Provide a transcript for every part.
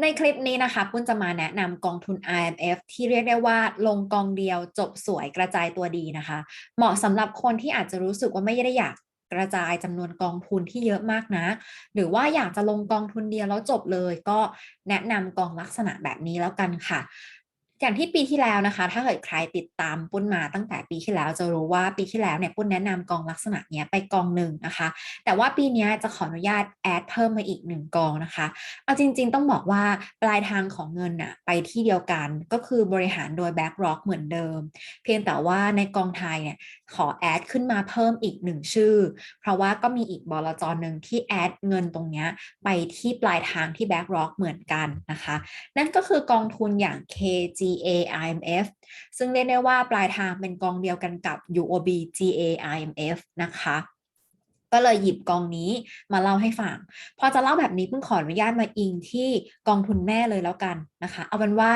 ในคลิปนี้นะคะปุ้นจะมาแนะนำกองทุน IMF ที่เรียกได้ว่าลงกองเดียวจบสวยกระจายตัวดีนะคะ เหมาะสำหรับคนที่อาจจะรู้สึกว่าไม่ได้อยากกระจายจำนวนกองทุนที่เยอะมากนะ หรือว่าอยากจะลงกองทุนเดียวแล้วจบเลย ก็แนะนำกองลักษณะแบบนี้แล้วกันค่ะ อย่างที่ปีที่แล้วนะคะ ถ้าเกิดใครติดตามปุ้นมาตั้งแต่ปีที่แล้วจะรู้ว่าปีที่แล้วเนี่ยปุ้นแนะนำกองลักษณะเนี้ยไปกองหนึ่งนะคะ แต่ว่าปีนี้จะขออนุญาตแอดเพิ่มมาอีกหนึ่งกองนะคะเอาจริง ๆ ต้องบอกว่าปลายทางของเงินน่ะไปที่เดียวกันก็คือบริหารโดย BlackRock เหมือนเดิม เพียงแต่ว่าในกองไทยเนี่ยขอแอดขึ้นมาเพิ่มอีกหนึ่งชื่อ เพราะว่าก็มีอีกบลจหนึ่งที่แอดเงินตรงนี้ไปที่ปลายทางที่ BlackRock เหมือนกันนะคะ นั่นก็คือกองทุนอย่าง KG G A I M F ซึ่งเรียกได้ว่าปลายทางเป็นกองเดียวกันกับ UOB GA IMF นะคะก็เลยหยิบกองนี้มาเล่าให้ฟัง พอจะเล่าแบบนี้เพิ่งขออนุญาตมาอิงที่กองทุนแม่เลยแล้วกันนะคะ เอาเป็นว่า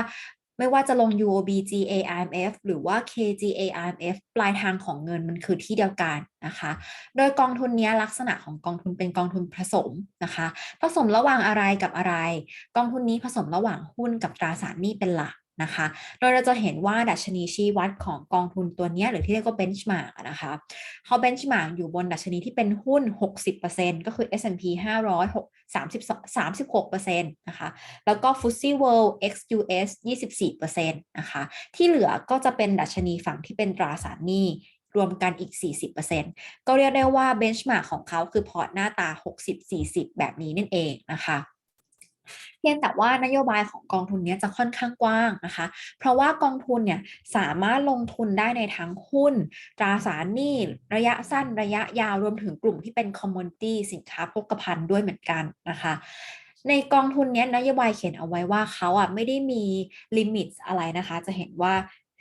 ไม่ว่าจะลง UOB GA IMF หรือว่า KGA IMF ปลายทางของเงินมันคือที่เดียวกันนะคะ โดยกองทุนนี้ลักษณะของกองทุนเป็นกองทุนผสมนะคะ ผสมระหว่างอะไรกับอะไร กองทุนนี้ผสมระหว่างหุ้นกับตราสารหนี้เป็นหลัก นะคะโดยเราจะเห็นว่าดัชนีชี้วัดของกองทุนตัวนี้หรือที่เรียกว่าเบนช์มาร์กนะคะเขาเบนช์มาร์กอยู่บนดัชนีที่เป็นหุ้น 60%ก็คือ S&P 500 30 36%นะคะแล้วก็ FTSE World XUS 24%นะคะที่เหลือก็จะเป็นดัชนีฝั่งที่เป็นตราสารหนี้รวมกันอีก 40%ก็เรียกได้ว่าเบนช์มาร์กของเขาคือพอร์ตหน้าตา 60-40 แบบนี้นั่นเองนะคะ เพียงแต่ว่านโยบายของกองทุนนี้จะค่อนข้างกว้างนะคะ เพราะว่ากองทุนเนี่ยสามารถลงทุนได้ในทั้งหุ้น ตราสารหนี้ ระยะสั้นระยะยาวรวมถึงกลุ่มที่เป็นคอมมอนตี้สินค้าโภคภัณฑ์ด้วยเหมือนกันนะคะในกองทุนนี้นโยบายเขียนเอาไว้ว่าเขาอะไม่ได้มีลิมิตอะไรนะคะ จะเห็นว่า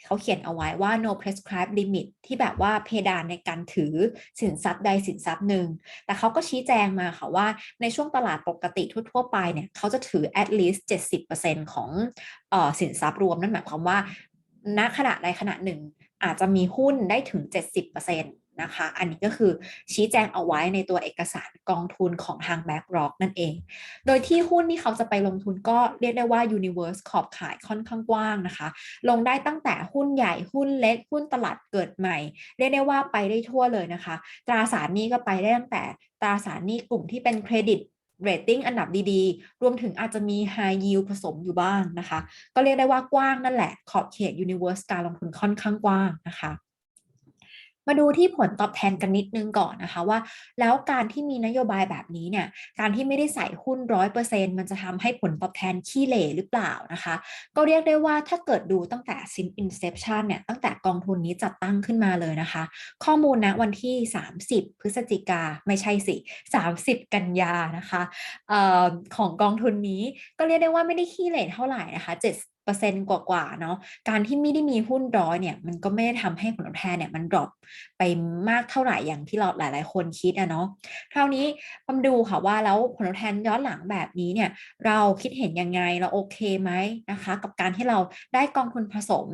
เขาเขียนเอาไว้ว่า no prescribed limit ที่แบบว่าเพดานในการถือสินทรัพย์ใดสินทรัพย์หนึ่ง แต่เขาก็ชี้แจงมาค่ะว่าในช่วงตลาดปกติทั่วๆไปเนี่ยเขาจะถือ at least 70%ของออสินทรัพย์รวมนั่นหมายความว่าณขณะใดขณะหนึ่งอาจจะมีหุ้นได้ถึง 70% นะคะ อันนี้ก็คือชี้แจงเอาไว้ในตัวเอกสารกองทุนของทาง BlackRock นั่นเอง โดยที่หุ้นที่เขาจะไปลงทุนก็เรียกได้ว่า Universe ขอบขายค่อนข้างกว้างนะคะ ลงได้ตั้งแต่หุ้นใหญ่หุ้นเล็ก หุ้นตลาดเกิดใหม่ เรียกได้ว่าไปได้ทั่วเลยนะคะ ตราสารนี้ก็ไปได้ตั้งแต่ตราสารนี้กลุ่มที่เป็นเครดิตเรตติ้งอันดับดีๆ รวมถึงอาจจะมี High Yield ผสมอยู่บ้างนะคะ ก็เรียกได้ว่ากว้างนั่นแหละ ขอบเขต Universe การลงทุนค่อนข้างกว้างนะคะ มาดูที่ผลตอบแทนกันนิดนึงก่อนนะคะว่า แล้วการที่มีนโยบายแบบนี้เนี่ยการที่ไม่ได้ใส่หุ้นร้อยเปอร์เซ็นมันจะทำให้ผลตอบแทนขี้เหร่หรือเปล่านะคะ ก็เรียกได้ว่าถ้าเกิดดูตั้งแต่ sin inception เนี่ยตั้งแต่กองทุนนี้จัดตั้งขึ้นมาเลยนะคะ ข้อมูลนะวันที่ 30 พฤศจิกาไม่ใช่สิ 30 กันยานะคะออของกองทุนนี้ก็เรียกได้ว่าไม่ได้ขี้เหร่เท่าไหร่นะคะเปอร์เซ็นต์กว่าๆเนาะการที่ไม่ได้มีหุ้นร้อยเนี่ย มันก็ไม่ได้ทำให้ผลตอบแทนเนี่ยมันดรอปไปมากเท่าไหร่อย่างที่เราหลาย ๆ คนคิดอะเนาะคราวนี้มาดูค่ะว่าแล้วผลตอบแทนย้อนหลังแบบนี้เนี่ย เราคิดเห็นยังไงเราโอเคไหมนะคะ กับการที่เราได้กองทุนผสม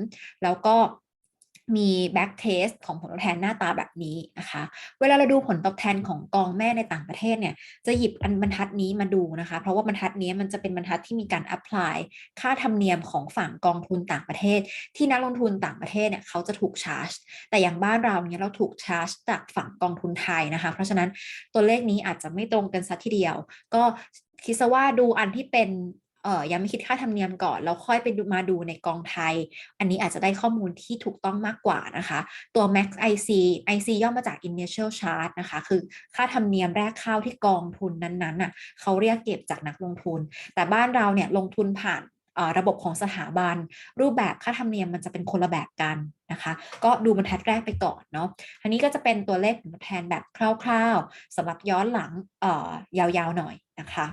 แล้วก็ มีแบ็กเทสของผลตอบแทนหน้าตาแบบนี้นะคะ เวลาเราดูผลตอบแทนของกองแม่ในต่างประเทศเนี่ย จะหยิบอันบรรทัดนี้มาดูนะคะ เพราะว่าบรรทัดนี้มันจะเป็นบรรทัดที่มีการอัพพลายค่าธรรมเนียมของฝั่งกองทุนต่างประเทศ ที่นักลงทุนต่างประเทศเนี่ยเขาจะถูกชาร์จ แต่อย่างบ้านเราเนี่ยเราถูกชาร์จจากฝั่งกองทุนไทยนะคะ เพราะฉะนั้นตัวเลขนี้อาจจะไม่ตรงกันสักทีเดียว ก็คิดซะว่าดูอันที่เป็น เอ่อยังไม่คิดค่าธรรมเนียมก่อนแล้วค่อยไปดูมาดูในกองไทย อันนี้อาจจะได้ข้อมูลที่ถูกต้องมากกว่านะคะ ตัว max IC IC ย่อมาจาก initial charge นะคะ คือค่าธรรมเนียมแรกเข้าที่กองทุนนั้นๆน่ะเขาเรียกเก็บจากนักลงทุน แต่บ้านเราเนี่ยลงทุนผ่านระบบของสถาบัน รูปแบบค่าธรรมเนียมมันจะเป็นคนละแบบกันนะคะ ก็ดูบรรทัดแรกไปก่อนเนาะอันนี้ก็จะเป็นตัวเลขผลตอบแทนแบบคร่าวๆสำหรับย้อนหลังยาวๆหน่อยนะคะ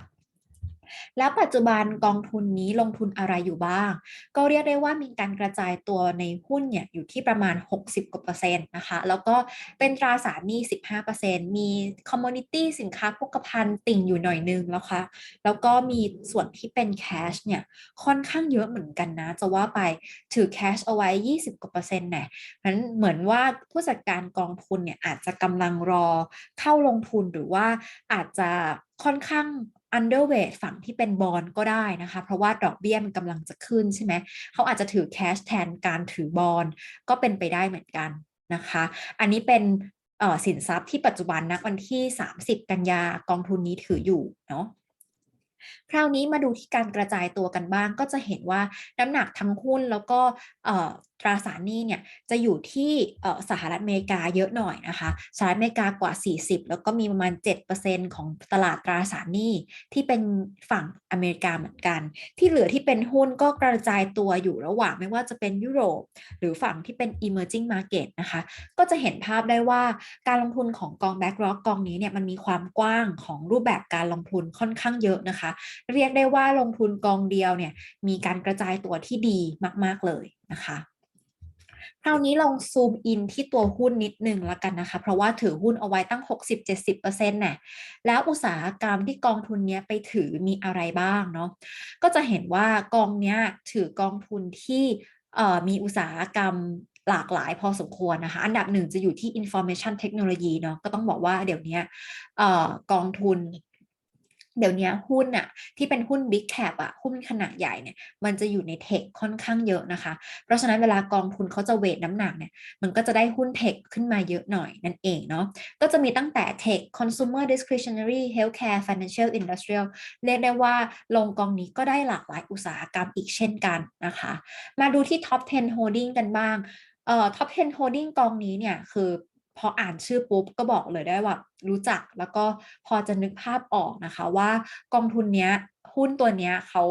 แล้วปัจจุบันกองทุนนี้ลงทุนอะไรอยู่บ้าง ก็เรียกได้ว่ามีการกระจายตัวในหุ้นเนี่ยอยู่ที่ประมาณ 60 กว่าเปอร์เซ็นต์นะคะ แล้วก็เป็นตราสารหนี้ 15%มีคอมมูนิตี้สินค้าพกพันติ่งอยู่หน่อยนึงแล้วค่ะ แล้วก็มีส่วนที่เป็นแคชเนี่ยค่อนข้างเยอะเหมือนกันนะ จะว่าไปถือแคชเอาไว้ 20 กว่าเปอร์เซ็นต์เนี่ยนั้นเหมือนว่าผู้จัดการกองทุนเนี่ยอาจจะกำลังรอเข้าลงทุนหรือว่าอาจจะค่อนข้าง underweight ฝั่งที่เป็นบอลก็ได้นะคะ เพราะว่าดอกเบี้ยมันกำลังจะขึ้นใช่ไหมเขาอาจจะถือแคชแทนการถือบอลก็เป็นไปได้เหมือนกันนะคะ อันนี้เป็นสินทรัพย์ที่ปัจจุบันนะวันที่ 30 กันยากองทุนนี้ถืออยู่เนาะคราวนี้มาดูที่การกระจายตัวกันบ้างก็จะเห็นว่าน้ำหนักทั้งหุ้นแล้วก็ตราสารหนี้เนี่ยจะอยู่ที่สหรัฐอเมริกาเยอะหน่อยนะคะสหรัฐอเมริกากว่า 40 แล้วก็มีประมาณ 7%ของตลาดตราสารหนี้ที่เป็นฝั่งอเมริกาเหมือนกัน ที่เหลือที่เป็นหุ้นก็กระจายตัวอยู่ระหว่างไม่ว่าจะเป็นยุโรป หรือฝั่งที่เป็น emerging market นะคะก็จะเห็นภาพได้ว่าการลงทุนของกอง BlackRock กองนี้เนี่ยมันมีความกว้างของรูปแบบการลงทุนค่อนข้างเยอะนะคะ เรียกได้ว่าลงทุนกองเดียวเนี่ยมีการกระจายตัวที่ดีมาก ๆเลยนะคะ คราวนี้ลองซูมอินที่ตัวหุ้นนิดนึงแล้วกันนะคะ เพราะว่าถือหุ้นเอาไว้ตั้ง 60-70%เนี่ยแล้วอุตสาหกรรมที่กองทุนนี้ไปถือมีอะไรบ้างเนาะก็จะเห็นว่ากองนี้ถือกองทุนที่มีอุตสาหกรรมหลากหลายพอสมควรนะคะ อันดับหนึ่งจะอยู่ที่ information technology เนาะก็ต้องบอกว่าเดี๋ยวนี้กองทุน เดี๋ยวนี้หุ้นอะที่เป็นหุ้น Big Cap อะหุ้นขนาดใหญ่เนี่ยมันจะอยู่ในเทคค่อนข้างเยอะนะคะ เพราะฉะนั้นเวลากองทุนเขาจะเวทน้ำหนักเนี่ยมันก็จะได้หุ้นเทคขึ้นมาเยอะหน่อยนั่นเองเนาะก็จะมีตั้งแต่เทค consumer discretionary healthcare financial industrial เรียกได้ว่าลงกองนี้ก็ได้หลากหลายอุตสาหกรรมอีกเช่นกันนะคะ มาดูที่ top 10 holding กันบ้างเอ่อ top 10 holding กองนี้เนี่ยคือ พออ่านชื่อปุ๊บก็บอกเลยได้ว่ารู้จักแล้วก็พอจะนึกภาพออกนะคะว่ากองทุนเนี้ยหุ้นตัวเนี้ยเขา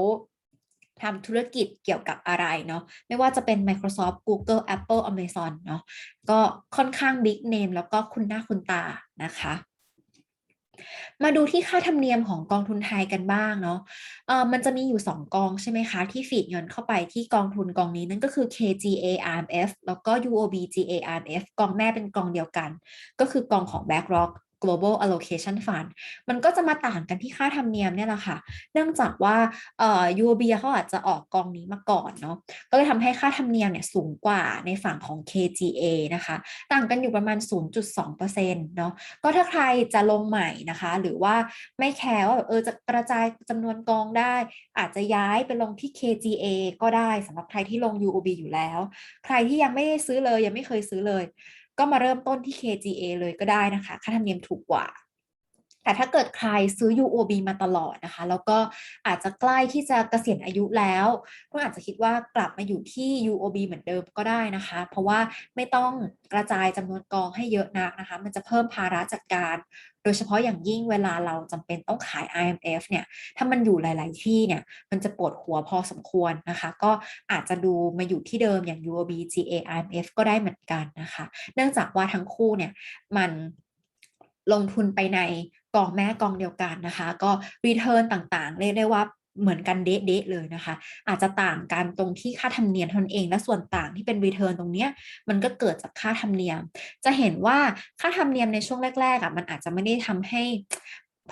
ทำธุรกิจเกี่ยวกับอะไรเนาะไม่ว่าจะเป็น Microsoft Google Apple Amazon เนาะก็ค่อนข้างบิ๊กเนมแล้วก็คุณหน้าคุณตานะคะ มาดูที่ค่าธรรมเนียมของกองทุนไทยกันบ้างเนาะเออมันจะมีอยู่ 2 กองใช่ไหมคะ ที่ฟีดเงินเข้าไปที่กองทุนกองนี้นั่นก็คือ KGA RMF แล้วก็ UOB GA RMF กองแม่เป็นกองเดียวกัน ก็คือกองของ BlackRock global allocation fund มันก็จะมาต่างกันที่ค่าธรรมเนียมเนี่ยแหละค่ะ เนื่องจากว่าเอ่อ UOB เขาอาจจะออกกองนี้มาก่อนเนาะ ก็เลยทำให้ค่าธรรมเนียมเนี่ยสูงกว่าในฝั่งของ KGA นะคะ ต่างกันอยู่ประมาณ 0.2%เนาะ ก็ถ้าใครจะลงใหม่นะคะ หรือว่าไม่แคร์ว่าเออจะกระจายจำนวนกองได้ อาจจะย้ายไปลงที่ KGA ก็ได้สำหรับใครที่ลง UOB อยู่แล้ว ใครที่ยังไม่ซื้อเลยยังไม่เคยซื้อเลย ก็มาเริ่มต้นที่ KGA เลยก็ได้นะคะ ค่าธรรมเนียมถูกกว่า แต่ถ้าเกิดใครซื้อ UOB มาตลอดนะคะ แล้วก็อาจจะใกล้ที่จะเกษียณอายุแล้วก็อาจจะคิดว่ากลับมาอยู่ที่ UOB เหมือนเดิมก็ได้นะคะ เพราะว่าไม่ต้องกระจายจำนวนกองให้เยอะนักนะคะ มันจะเพิ่มภาระจัดการ โดยเฉพาะอย่างยิ่งเวลาเราจำเป็นต้องขาย IMF เนี่ย ถ้ามันอยู่หลาย ๆ ที่เนี่ย มันจะปวดหัวพอสมควรนะคะ ก็อาจจะดูมาอยู่ที่เดิมอย่าง UOB GA IMF ก็ได้เหมือนกันนะคะ เนื่องจากว่าทั้งคู่เนี่ยมันลงทุนไปใน กองแม่กองเดียวกันนะคะ ก็รีเทิร์นต่างๆ เรียกได้ว่าเหมือนกันเดะๆเลยนะคะ อาจจะต่างกันตรงที่ค่าธรรมเนียมทนเอง และส่วนต่างที่เป็นรีเทิร์นตรงเนี้ยมันก็เกิดจากค่าธรรมเนียม จะเห็นว่าค่าธรรมเนียมในช่วงแรกๆอะมันอาจจะไม่ได้ทำให้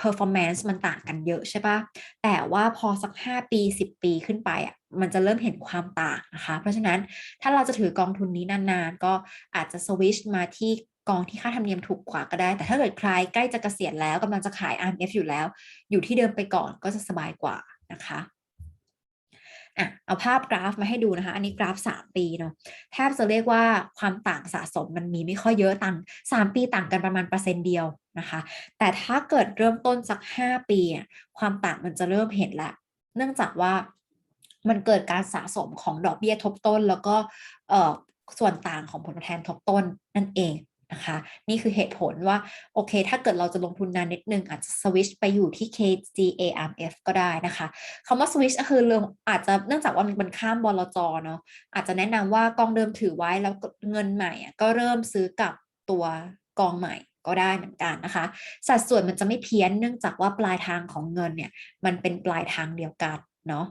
performance มันต่างกันเยอะใช่ปะแต่ว่าพอสัก 5 ปี 10 ปีขึ้นไปอะมันจะเริ่มเห็นความต่างนะคะ เพราะฉะนั้นถ้าเราจะถือกองทุนนี้นานๆ ก็อาจจะสวิชมาที่ กองที่ค่าธรรมเนียมถูกกว่าก็ได้ แต่ถ้าเกิดใครใกล้จะเกษียณแล้วกำลังจะขาย RMF อยู่แล้ว อยู่ที่เดิมไปก่อนก็จะสบายกว่านะคะอะเอาภาพกราฟมาให้ดูนะคะ อันนี้กราฟ 3 ปีเนาะแทบจะเรียกว่าความต่างสะสมมันมีไม่ค่อยเยอะต่าง 3 ปีต่างกันประมาณเปอร์เซ็นต์เดียวนะคะ แต่ถ้าเกิดเริ่มต้นสัก 5 ปีความต่างมันจะเริ่มเห็นละ เนื่องจากว่ามันเกิดการสะสมของดอกเบี้ยทบต้น แล้วก็ส่วนต่างของผลตอบแทนทบต้นนั่นเอง นะคะ นี่คือเหตุผลว่า โอเค ถ้าเกิดเราจะลงทุนนานนิดนึงอาจจะสวิชไปอยู่ที่ KGARMF ก็ได้นะคะคำว่าสวิชก็คือเรื่องอาจจะเนื่องจากว่ามันข้ามบลจเนาะอาจจะแนะนำว่ากองเดิมถือไว้แล้วเงินใหม่ก็เริ่มซื้อกับตัวกองใหม่ก็ได้เหมือนกันนะคะ สัดส่วนมันจะไม่เพี้ยนเนื่องจากว่าปลายทางของเงินเนี่ย มันเป็นปลายทางเดียวกันเนาะ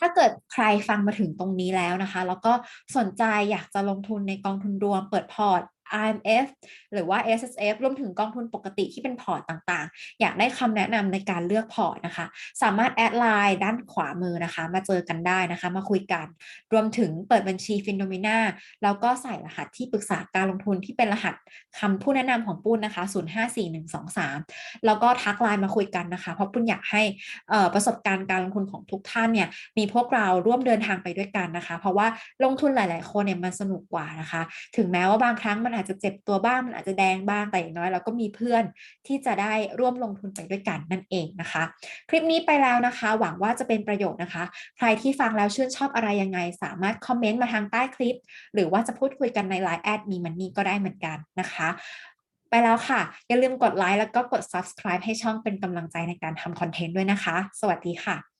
ถ้าเกิดใครฟังมาถึงตรงนี้แล้วนะคะ แล้วก็สนใจอยากจะลงทุนในกองทุนรวมเปิดพอร์ต IMF หรือว่า SSF รวมถึงกองทุนปกติที่เป็นพอร์ตต่างๆ อยากได้คำแนะนำในการเลือกพอร์ตนะคะ สามารถแอดไลน์ด้านขวามือนะคะ มาเจอกันได้นะคะ มาคุยกัน รวมถึงเปิดบัญชีฟินโดมิน่าแล้วก็ใส่รหัสที่ปรึกษาการลงทุนที่เป็นรหัสคำผู้แนะนำของปุ้นนะคะ 054123 แล้วก็ทักไลน์มาคุยกันนะคะ เพราะปุ้นอยากให้ประสบการณ์การลงทุนของทุกท่านเนี่ยมีพวกเราร่วมเดินทางไปด้วยกันนะคะ เพราะว่าลงทุนหลาย ๆ คนเนี่ยมันสนุกกว่านะคะ ถึงแม้ว่าบางครั้งมันอาจจะเจ็บตัวบ้าง มันอาจจะแดงบ้างแต่อย่างน้อยเราก็มีเพื่อนที่จะได้ร่วมลงทุนไปด้วยกันนั่นเองนะคะ คลิปนี้ไปแล้วนะคะ หวังว่าจะเป็นประโยชน์นะคะ ใครที่ฟังแล้วชื่นชอบอะไรยังไง สามารถคอมเมนต์มาทางใต้คลิป หรือว่าจะพูดคุยกันใน Line แอดมีมันนี่ก็ได้เหมือนกันนะคะ ไปแล้วค่ะ อย่าลืมกดไลค์แล้วก็กด subscribe ให้ช่องเป็นกำลังใจในการทำคอนเทนต์ด้วยนะคะ สวัสดีค่ะ